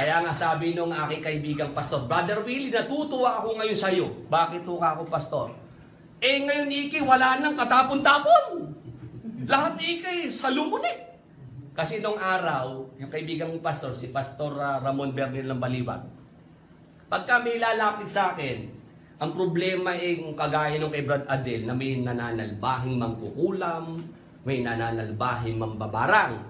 Kaya nga sabi nung aking kaibigang pastor, Brother Willie, natutuwa ako ngayon sa'yo. Bakit tuka ako, pastor? Eh ngayon, Iki, wala nang katapon-tapon. Lahat Iki, salubon eh. Kasi nung araw, yung kaibigang pastor, si Pastor ah, Ramon Bernal ng Balibag, pagka may lalapit sa akin, ang problema ay kung kagaya nung kay Brad Adel na may nananalbahing mangkukulam, may nananalbahing mambabarang.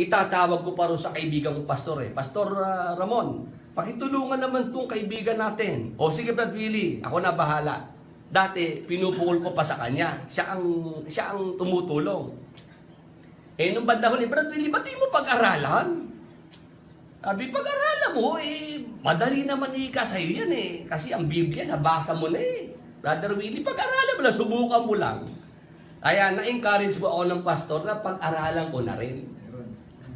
Itatawag ko pa rin sa kaibigang pastor eh, Pastor ah, Ramon, pakitulungan naman tong kaibigan natin. O sige Brad Willie, ako na bahala. Dati, pinupukol ko pa sa kanya. Siya ang, siya ang tumutulong. Eh, nung banda huli, Brad Willie, ba't di mo pag-aralan? Sabi, pag-aralan mo, eh, madali naman ika sa'yo yan eh. Kasi ang Biblia, nabasa mo na eh. Brother Willie, pag-aralan mo lang, subukan mo lang. Kaya na-encourage mo ako ng pastor na pag-aralan ko na rin.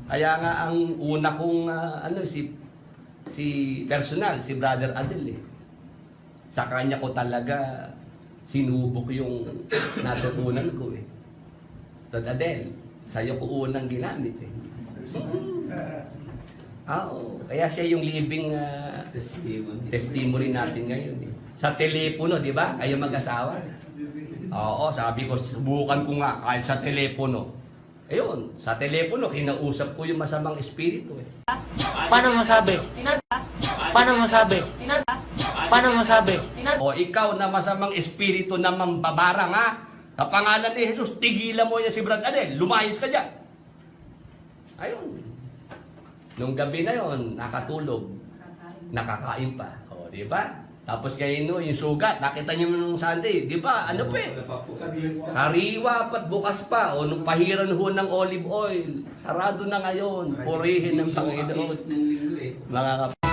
Kaya nga ang una kong, ah, ano, si, si personal, si Brother Adel eh. Sa kanya ko talaga sinubok yung natutunan ko eh. Brother Adel, sa'yo ko unang ginamit eh. Ah, oo. Kaya siya yung living ah, Testimony. testimony natin ngayon. Eh. Sa telepono, di ba? Kayo mag-asawa. Oo, sabi ko, subukan ko nga kahit sa telepono. Ayun, sa telepono, kinausap ko yung masamang espiritu. Eh. Paano masabi? Paano masabi? Paano masabi? O ikaw na masamang espiritu na mambabarang ha, sa pangalan ni Jesus, tigilan mo yan si Brad Adel, lumayas ka dyan. Ayun. Nung gabi na yon, nakatulog, nakakain pa. O, di ba? Tapos kayo no, yung sugat, nakita niyo nung Sunday, di ba? Ano pa eh? Sariwa pa't bukas pa. O nung pahiran ho ng olive oil, sarado na ngayon. Purihin ng Panginoon. Panginoon. Mga